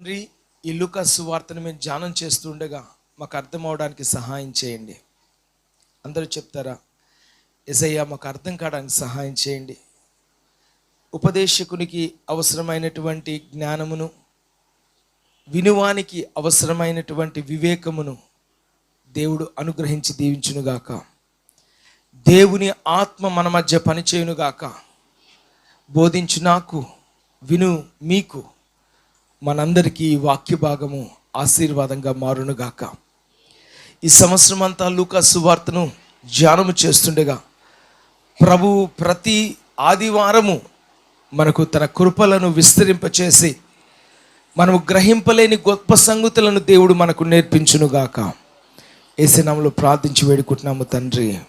తండ్రి ఈ సువార్తను మేము ధ్యానం చేస్తుండగా మాకు అర్థం అవడానికి సహాయం చేయండి. అందరూ చెప్తారా? ఎసయ్య మాకు అర్థం కావడానికి సహాయం చేయండి. ఉపదేశకునికి అవసరమైనటువంటి జ్ఞానమును వినువానికి అవసరమైనటువంటి వివేకమును దేవుడు అనుగ్రహించి దీవించునుగాక. దేవుని ఆత్మ మన మధ్య పనిచేయునుగాక. బోధించు నాకు విను మీకు. మనందరికీ ఈ వాక్య భాగము ఆశీర్వాదంగా మారునుగాక. ఈ సంవత్సరం అంతా లూకా సువార్తను ధ్యానము చేస్తుండగా ప్రభు ప్రతి ఆదివారము మనకు తన కృపలను విస్తరింపచేసి మనము గ్రహింపలేని గొప్ప సంగతులను దేవుడు మనకు నేర్పించునుగాక. ఏసునామలో ప్రార్థించి వేడుకుంటున్నాము తండ్రి.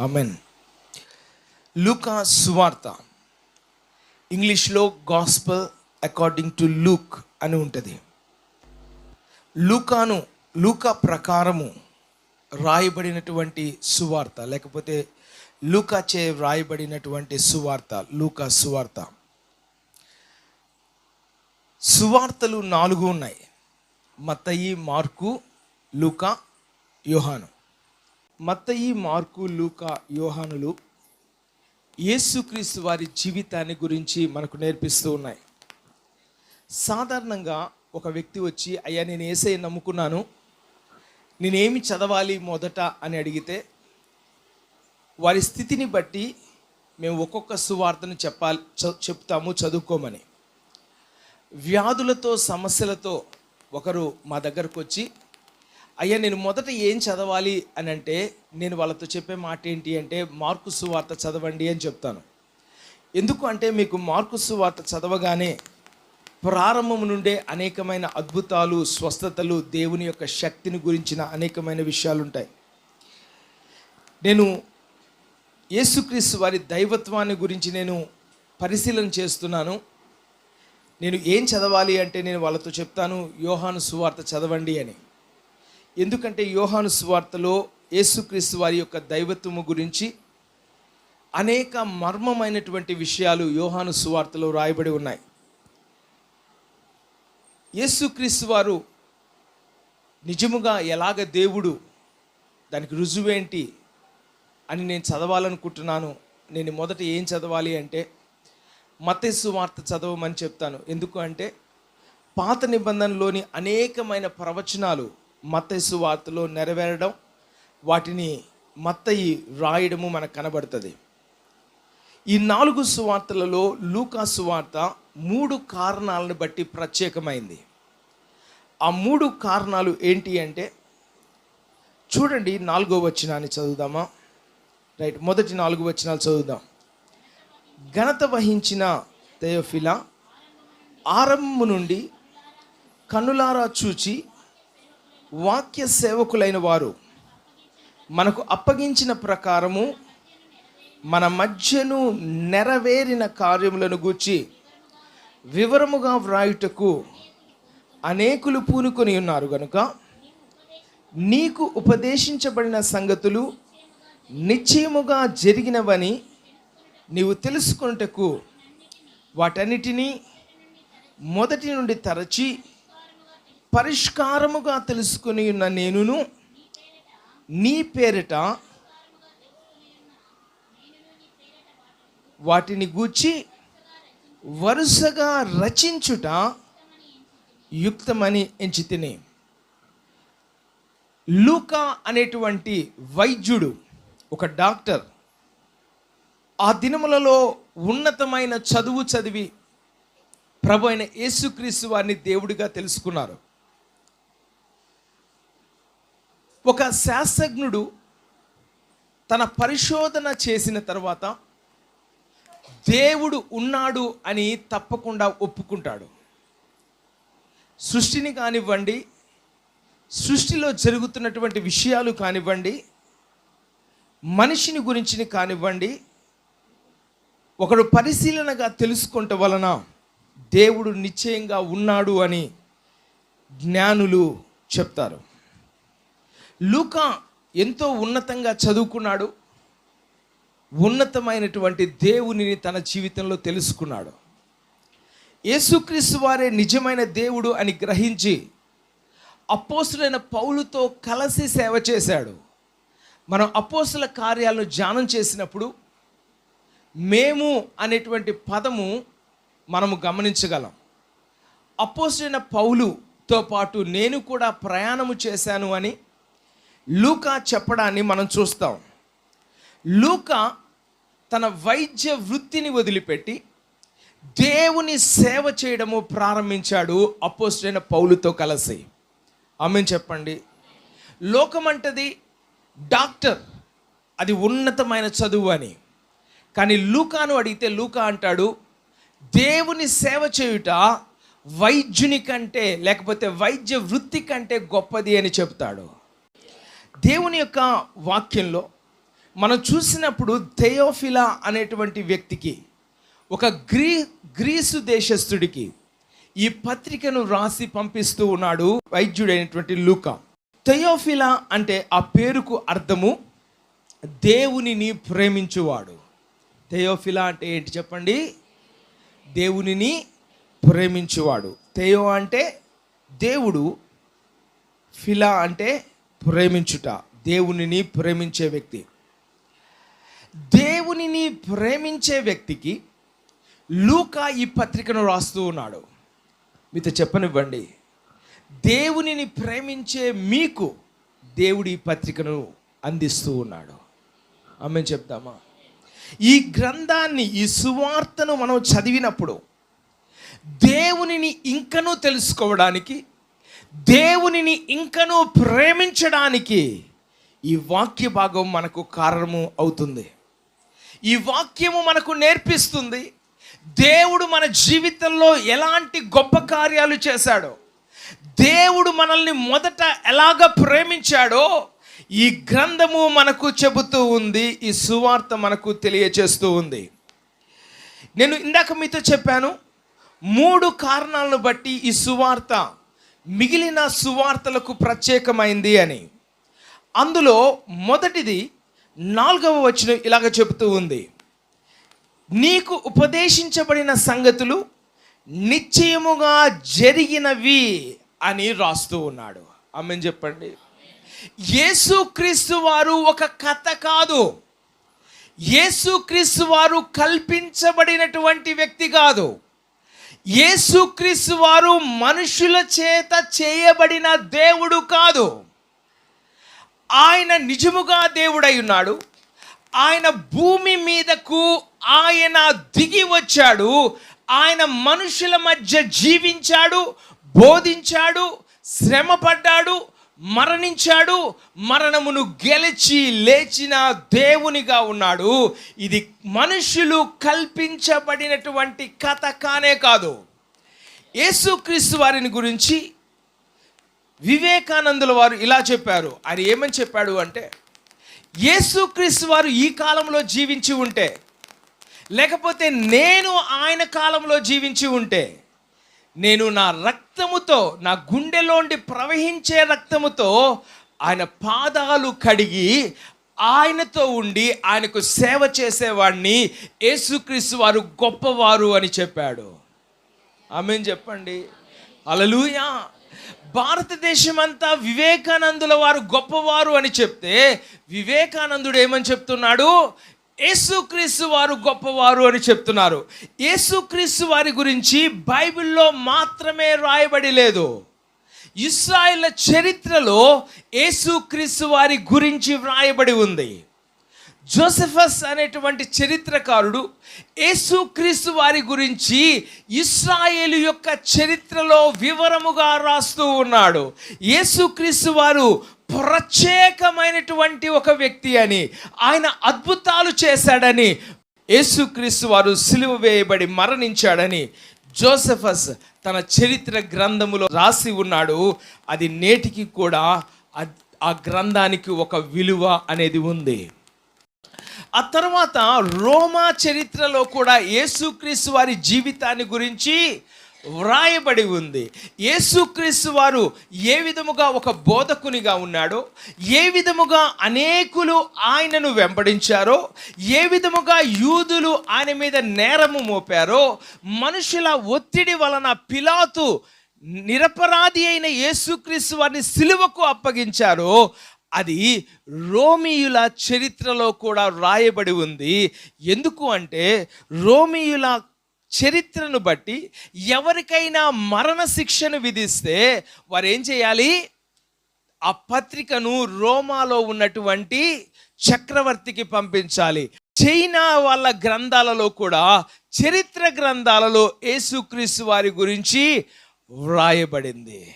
అమెన్ లూకా సువార్త ఇంగ్లీష్లో గాస్పల్ అకార్డింగ్ టు లూక్ అని ఉంటుంది. లూకాను లూకా ప్రకారము రాయబడినటువంటి సువార్త లేకపోతే లూకా చే వ్రాయబడినటువంటి సువార్త లూకా సువార్త. సువార్తలు నాలుగు ఉన్నాయి. మత్తయి మార్కు లూకా యోహాను. మత్తయి మార్కు లూకా యోహానులు యేసుక్రీస్తు వారి జీవితాన్ని గురించి మనకు నేర్పిస్తూ ఉన్నాయి. సాధారణంగా ఒక వ్యక్తి వచ్చి అయ్యా నేను ఏసై నమ్ముకున్నాను. నేనేమి చదవాలి మొదట? అని అడిగితే వారి స్థితిని బట్టి మేము ఒక్కొక్క సువార్తను చెప్పాలి చెప్తాము చదువుకోమని. వ్యాధులతో సమస్యలతో ఒకరు మా దగ్గరకు వచ్చి అయ్యా నేను మొదట ఏం చదవాలి? అని అంటే నేను వాళ్ళతో చెప్పే మాట ఏంటి అంటే మార్కు సువార్త చదవండి అని చెప్తాను. ఎందుకు అంటే మీకు మార్కు సువార్త చదవగానే ప్రారంభం నుండే అనేకమైన అద్భుతాలు స్వస్థతలు దేవుని యొక్క శక్తిని గురించిన అనేకమైన విషయాలు ఉంటాయి నేను యేసుక్రీస్తు వారి దైవత్వాన్ని గురించి నేను పరిశీలన చేస్తున్నాను. నేను ఏం చదవాలి అంటే నేను వాళ్ళతో చెప్తాను యోహాను సువార్త చదవండి అని. ఎందుకంటే యోహాను సువార్తలో యేసుక్రీస్తు వారి యొక్క దైవత్వము గురించి అనేక మర్మమైనటువంటి విషయాలు యోహాను సువార్తలో రాయబడి ఉన్నాయి. యేసుక్రీస్తు వారు నిజముగా ఎలాగ దేవుడు దానికి రుజువేంటి అని నేను చదవాలనుకుంటున్నాను. నేను మొదట ఏం చదవాలి అంటే మతస్సు వార్త చదవమని చెప్తాను. ఎందుకు అంటే పాత నిబంధనలోని అనేకమైన ప్రవచనాలు మతస్సు వార్తలో నెరవేరడం వాటిని మత్తయి రాయడము మనకు కనబడుతుంది. ఈ నాలుగు సువార్తలలో లూకా సువార్త మూడు కారణాలను బట్టి ప్రత్యేకమైంది. ఆ మూడు కారణాలు ఏంటి అంటే చూడండి నాలుగో వచనాన్ని చదువుదామా? రైట్ మొదటి నాలుగు వచనాలు చదువుదాం. ఘనత వహించిన తెయోఫిలా ఆరంభము నుండి కన్నులారా చూచి వాక్య సేవకులైన వారు మనకు అప్పగించిన ప్రకారము మన మధ్యను నెరవేరిన కార్యములను గూర్చి వివరముగా వ్రాయుటకు అనేకులు పూనుకొని ఉన్నారు గనుక నీకు ఉపదేశించబడిన సంగతులు నిశ్చయముగా జరిగినవని నీవు తెలుసుకొనుటకు వాటన్నిటినీ మొదటి నుండి తరచి పరిష్కారముగా తెలుసుకొని ఉన్న నేనును నీ పేరిట వాటిని గూర్చి వరుసగా రచించుట యుక్తమని ఎంచి తిని లూకా అనేటువంటి వైద్యుడు ఒక డాక్టర్ ఆ దినములలో ఉన్నతమైన చదువు చదివి ప్రభు అయిన యేసుక్రీస్తు వారిని దేవుడిగా తెలుసుకున్నారు. ఒక శాస్త్రజ్ఞుడు తన పరిశోధన చేసిన తర్వాత దేవుడు ఉన్నాడు అని తప్పకుండా ఒప్పుకుంటాడు. సృష్టిని కానివ్వండి సృష్టిలో జరుగుతున్నటువంటి విషయాలు కానివ్వండి మనిషిని గురించి కానివ్వండి ఒకడు పరిశీలనగా తెలుసుకుంట వలన దేవుడు నిశ్చయంగా ఉన్నాడు అని జ్ఞానులు చెప్తారు. లూకా ఎంతో ఉన్నతంగా చదువుకున్నాడు ఉన్నతమైనటువంటి దేవునిని తన జీవితంలో తెలుసుకున్నాడు. యేసుక్రీస్తు వారే నిజమైన దేవుడు అని గ్రహించి అపోసులైన పౌలుతో కలిసి సేవ చేశాడు. మనం అపోసుల కార్యాలను ధ్యానం చేసినప్పుడు మేము అనేటువంటి పదము మనము గమనించగలం. అపోసులైన పౌలుతో పాటు నేను కూడా ప్రయాణము చేశాను అని లూకా చెప్పడాన్ని మనం చూస్తాం. లూకా తన వైద్య వృత్తిని వదిలిపెట్టి దేవుని సేవ చేయడము ప్రారంభించాడు అపోస్టైన పౌలుతో కలిసి. ఆమె చెప్పండి. లోకమంటది డాక్టర్ అది ఉన్నతమైన చదువు అని. కానీ లూకాను అడిగితే లూకా అంటాడు దేవుని సేవ చేయుట వైద్యుని కంటే లేకపోతే వైద్య వృత్తి కంటే గొప్పది అని చెప్తాడు. దేవుని యొక్క వాక్యంలో మనం చూసినప్పుడు థెయోఫిలా అనేటువంటి వ్యక్తికి ఒక గ్రీ గ్రీసు దేశస్థుడికి ఈ పత్రికను రాసి పంపిస్తూ ఉన్నాడు వైద్యుడైనటువంటి లూకా. థయోఫిలా అంటే ఆ పేరుకు అర్థము దేవునిని ప్రేమించువాడు. థయోఫిలా అంటే ఏంటి చెప్పండి? దేవునిని ప్రేమించువాడు. థయో అంటే దేవుడు ఫిలా అంటే ప్రేమించుట దేవునిని ప్రేమించే వ్యక్తి. దేవునిని ప్రేమించే వ్యక్తికి లూకా ఈ పత్రికను రాస్తూ ఉన్నాడు. మీతో చెప్పనివ్వండి. దేవునిని ప్రేమించే మీకు దేవుడి ఈ పత్రికను అందిస్తూ ఉన్నాడు. ఆమె చెప్తామా ఈ గ్రంథాన్ని ఈ సువార్తను మనం చదివినప్పుడు దేవునిని ఇంకనూ తెలుసుకోవడానికి దేవునిని ఇంకనూ ప్రేమించడానికి ఈ వాక్య భాగం మనకు కారణము అవుతుంది. ఈ వాక్యము మనకు నేర్పిస్తుంది. దేవుడు మన జీవితంలో ఎలాంటి గొప్ప కార్యాలు చేశాడో దేవుడు మనల్ని మొదట ఎలాగ ప్రేమించాడో ఈ గ్రంథము మనకు చెబుతూ ఉంది ఈ సువార్త మనకు తెలియచేస్తూ ఉంది. నేను ఇందాక మీతో చెప్పాను మూడు కారణాలను బట్టి ఈ సువార్త మిగిలిన సువార్తలకు ప్రత్యేకమైంది అని. అందులో మొదటిది నాలుగవ వచనం ఇలాగ చెబుతూ ఉంది. నీకు ఉపదేశించబడిన సంగతులు నిశ్చయముగా జరిగినవి అని రాస్తూ ఉన్నాడు. ఆమె చెప్పండి. యేసుక్రీస్తు వారు ఒక కథ కాదు. యేసుక్రీస్తు వారు కల్పించబడినటువంటి వ్యక్తి కాదు. యేసుక్రీస్తు వారు మనుషుల చేత చేయబడిన దేవుడు కాదు. ఆయన నిజముగా దేవుడై ఉన్నాడు. ఆయన భూమి మీదకు ఆయన దిగి వచ్చాడు. ఆయన మనుషుల మధ్య జీవించాడు బోధించాడు శ్రమపడ్డాడు మరణించాడు మరణమును గెలిచి లేచిన దేవునిగా ఉన్నాడు. ఇది మనుషులు కల్పించబడినటువంటి కథ కానే కాదు. యేసుక్రీస్తు వారిని గురించి వివేకానందుల వారు ఇలా చెప్పారు. ఆయన ఏమని చెప్పాడు అంటే యేసుక్రీస్తు వారు ఈ కాలంలో జీవించి ఉంటే లేకపోతే నేను ఆయన కాలంలో జీవించి ఉంటే నేను నా రక్తముతో నా గుండెలోండి ప్రవహించే రక్తముతో ఆయన పాదాలు కడిగి ఆయనతో ఉండి ఆయనకు సేవ చేసేవాడిని యేసుక్రీస్తు వారు గొప్పవారు అని చెప్పాడు. ఆమెను చెప్పండి. అలలుయా భారతదేశం అంతా వివేకానందుల వారు గొప్పవారు అని చెప్తే వివేకానందుడు ఏమని చెప్తున్నాడు? యేసుక్రీస్తు వారు గొప్పవారు అని చెప్తున్నారు. యేసుక్రీస్తు వారి గురించి బైబిల్లో మాత్రమే రాయబడి లేదు. ఇస్రాయిల్ చరిత్రలో యేసుక్రీస్తు వారి గురించి వ్రాయబడి ఉంది. జోసెఫస్ అనేటువంటి చరిత్రకారుడు యేసుక్రీస్తు వారి గురించి ఇస్రాయేలు యొక్క చరిత్రలో వివరముగా రాస్తూ ఉన్నాడు. యేసుక్రీస్తు వారు ప్రత్యేకమైనటువంటి ఒక వ్యక్తి అని ఆయన అద్భుతాలు చేశాడని యేసుక్రీస్తు వారు సిలువ వేయబడి మరణించాడని జోసెఫస్ తన చరిత్ర గ్రంథములో రాసి ఉన్నాడు. అది నేటికి కూడా ఆ- గ్రంథానికి ఒక విలువ అనేది ఉంది. ఆ తర్వాత రోమా చరిత్రలో కూడా యేసుక్రీస్తు వారి జీవితాన్ని గురించి వ్రాయబడి ఉంది. యేసుక్రీస్తు వారు ఏ విధముగా ఒక బోధకునిగా ఉన్నాడో ఏ విధముగా అనేకులు ఆయనను వెంబడించారో ఏ విధముగా యూదులు ఆయన మీద నేరము మోపారో మనుషుల ఒత్తిడి వలన పిలాతు నిరపరాధి అయిన యేసుక్రీస్తు వారిని సిలువకు అప్పగించారో అది రోమియుల చరిత్రలో కూడా రాయబడి ఉంది. ఎందుకు అంటే రోమియుల చరిత్రను బట్టి ఎవరికైనా మరణ శిక్షను విధిస్తే వారు ఏం చేయాలి? ఆ పత్రికను రోమాలో ఉన్నటువంటి చక్రవర్తికి పంపించాలి. చైనా వాళ్ళ గ్రంథాలలో కూడా చరిత్ర గ్రంథాలలో యేసుక్రీస్తు వారి గురించి వ్రాయబడింది.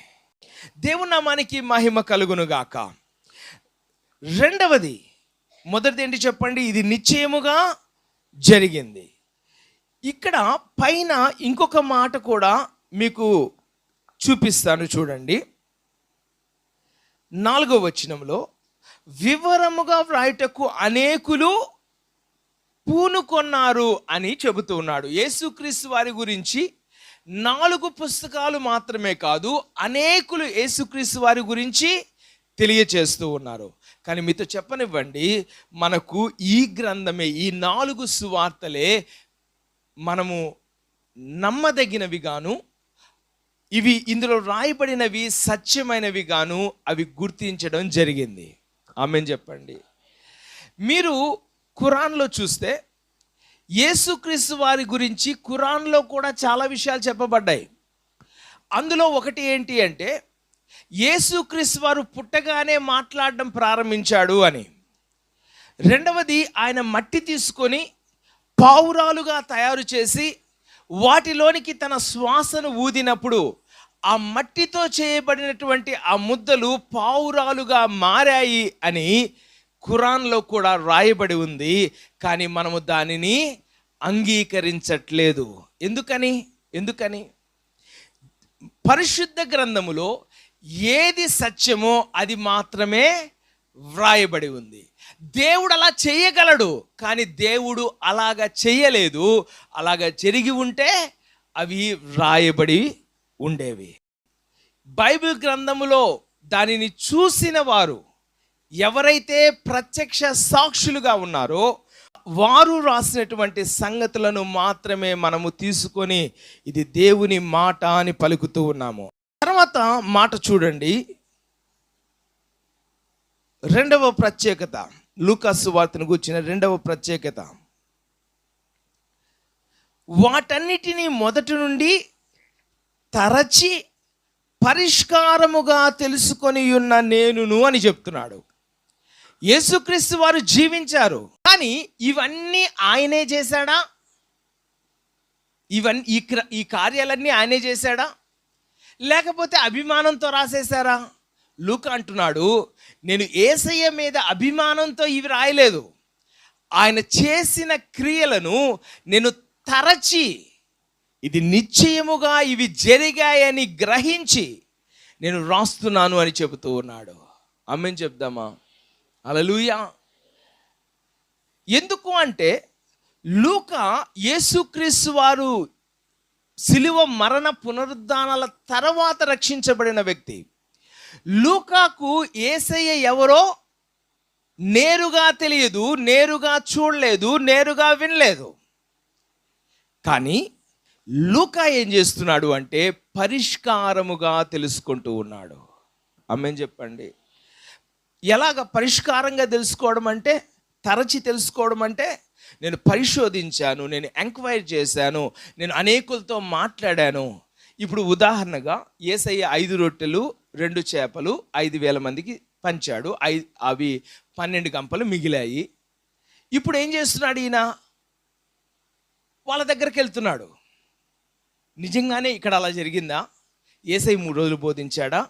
దేవునామానికి మహిమ కలుగును గాక రెండవది మొదటిది ఏంటి చెప్పండి? ఇది నిశ్చయముగా జరిగింది. ఇక్కడ పైన ఇంకొక మాట కూడా మీకు చూపిస్తాను చూడండి. నాలుగో వచనంలో వివరముగా వ్రాయటకు అనేకులు పూనుకొన్నారు అని చెబుతూ ఉన్నాడు. యేసుక్రీస్తు వారి గురించి నాలుగు పుస్తకాలు మాత్రమే కాదు అనేకులు యేసుక్రీస్తు వారి గురించి తెలియచేస్తూ ఉన్నారు. కానీ మీతో చెప్పనివ్వండి మనకు ఈ గ్రంథమే ఈ నాలుగు సువార్తలే మనము నమ్మదగినవి గాను ఇవి ఇందులో రాయబడినవి సత్యమైనవి గాను అవి గుర్తించడం జరిగింది. ఆమె చెప్పండి. మీరు ఖురాన్లో చూస్తే యేసుక్రీస్తు వారి గురించి ఖురాన్లో కూడా చాలా విషయాలు చెప్పబడ్డాయి. అందులో ఒకటి ఏంటి అంటే యేసుక్రీస్తు వారు పుట్టగానే మాట్లాడడం ప్రారంభించాడు అని. రెండవది ఆయన మట్టి తీసుకొని పావురాలుగా తయారు చేసి వాటిలోనికి తన శ్వాసను ఊదినప్పుడు ఆ మట్టితో చేయబడినటువంటి ఆ ముద్దలు పావురాలుగా మారాయి అని ఖురాన్లో కూడా రాయబడి ఉంది. కానీ మనము దానిని అంగీకరించట్లేదు. ఎందుకని? ఎందుకని? పరిశుద్ధ గ్రంథములో ఏది సత్యమో అది మాత్రమే వ్రాయబడి ఉంది. దేవుడు అలా చేయగలడు కానీ దేవుడు అలాగా చేయలేదు. అలాగా జరిగి ఉంటే అవి వ్రాయబడి ఉండేవి. బైబిల్ గ్రంథములో దానిని చూసిన వారు ఎవరైతే ప్రత్యక్ష సాక్షులుగా ఉన్నారో వారు రాసినటువంటి సంగతులను మాత్రమే మనము తీసుకొని ఇది దేవుని మాట అని పలుకుతూ ఉన్నాము. తర్వాత మాట చూడండి. రెండవ ప్రత్యేకత. లూకాసు వార్తను కూర్చిన రెండవ ప్రత్యేకత. వాటన్నిటినీ మొదటి నుండి తరచి పరిష్కారముగా తెలుసుకొని ఉన్న నేనును అని చెప్తున్నాడు. యేసుక్రీస్తు వారు జీవించారు. కానీ ఇవన్నీ ఆయనే చేశాడా? ఇవన్నీ ఈ క్ర- ఈ కార్యాలన్నీ ఆయనే చేశాడా? లేకపోతే అభిమానంతో రాసేశారా? లూక అంటున్నాడు నేను ఏసయ్య మీద అభిమానంతో ఇవి రాయలేదు. ఆయన చేసిన క్రియలను నేను తరచి ఇది నిశ్చయముగా ఇవి జరిగాయని గ్రహించి నేను రాస్తున్నాను అని చెబుతూ ఉన్నాడు. అమ్మని చెప్దామా? అలలుయా ఎందుకు అంటే లూక యేసుక్రీస్తు వారు శిలువ మరణ పునరుద్ధానాల తర్వాత రక్షించబడిన వ్యక్తి. లూకాకు ఏసయ్య ఎవరో నేరుగా తెలియదు నేరుగా చూడలేదు నేరుగా వినలేదు. కానీ లూకా ఏం చేస్తున్నాడు అంటే పరిష్కారముగా తెలుసుకుంటూ ఉన్నాడు. అమ్మేం చెప్పండి. ఎలాగ పరిష్కారంగా తెలుసుకోవడం అంటే తరచి తెలుసుకోవడం అంటే నేను పరిశోధించాను నేను ఎంక్వైరీ చేశాను నేను అనేకులతో మాట్లాడాను. ఇప్పుడు ఉదాహరణగా ఏసయ్య ఐదు రొట్టెలు రెండు చేపలు ఐదు వేల మందికి పంచాడు. ఐ అవి పన్నెండు గంపలు మిగిలాయి. ఇప్పుడు ఏం చేస్తున్నాడు ఈయన? వాళ్ళ దగ్గరికి వెళ్తున్నాడు. నిజంగానే ఇక్కడ అలా జరిగిందా? ఏసై మూడు రోజులు బోధించాడా?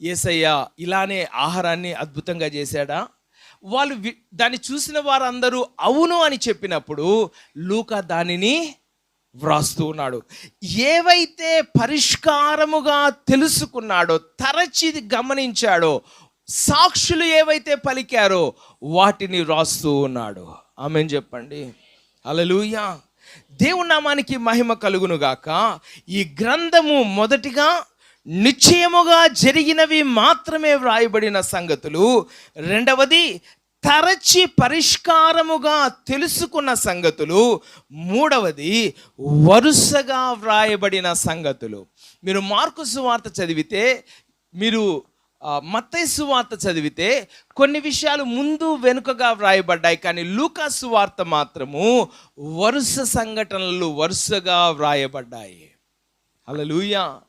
ఏసయ్య ఇలానే ఆహారాన్ని అద్భుతంగా చేశాడా? వాళ్ళు దాన్ని చూసిన వారందరూ అవును అని చెప్పినప్పుడు లూకా దానిని వ్రాస్తూ ఉన్నాడు. ఏవైతే పరిష్కారముగా తెలుసుకున్నాడో తరచి గమనించాడో సాక్షులు ఏవైతే పలికారో వాటిని వ్రాస్తూ ఉన్నాడు. ఆమె చెప్పండి. అలలుయా దేవునామానికి మహిమ కలుగునుగాక. ఈ గ్రంథము మొదటిగా నిశ్చయముగా జరిగినవి మాత్రమే వ్రాయబడిన సంగతులు. రెండవది తరచి పరిష్కారముగా తెలుసుకున్న సంగతులు. మూడవది వరుసగా వ్రాయబడిన సంగతులు. మీరు మార్కు సువార్త చదివితే మీరు మత్తైసు వార్త సువార్త చదివితే కొన్ని విషయాలు ముందు వెనుకగా వ్రాయబడ్డాయి కానీ లూకాసు వార్త మాత్రము వరుస సంఘటనలు వరుసగా వ్రాయబడ్డాయి. హల్లెలూయా!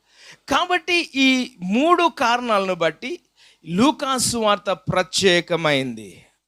కాబట్టి ఈ మూడు కారణాలను బట్టి లూకాసు వార్త ప్రత్యేకమైంది.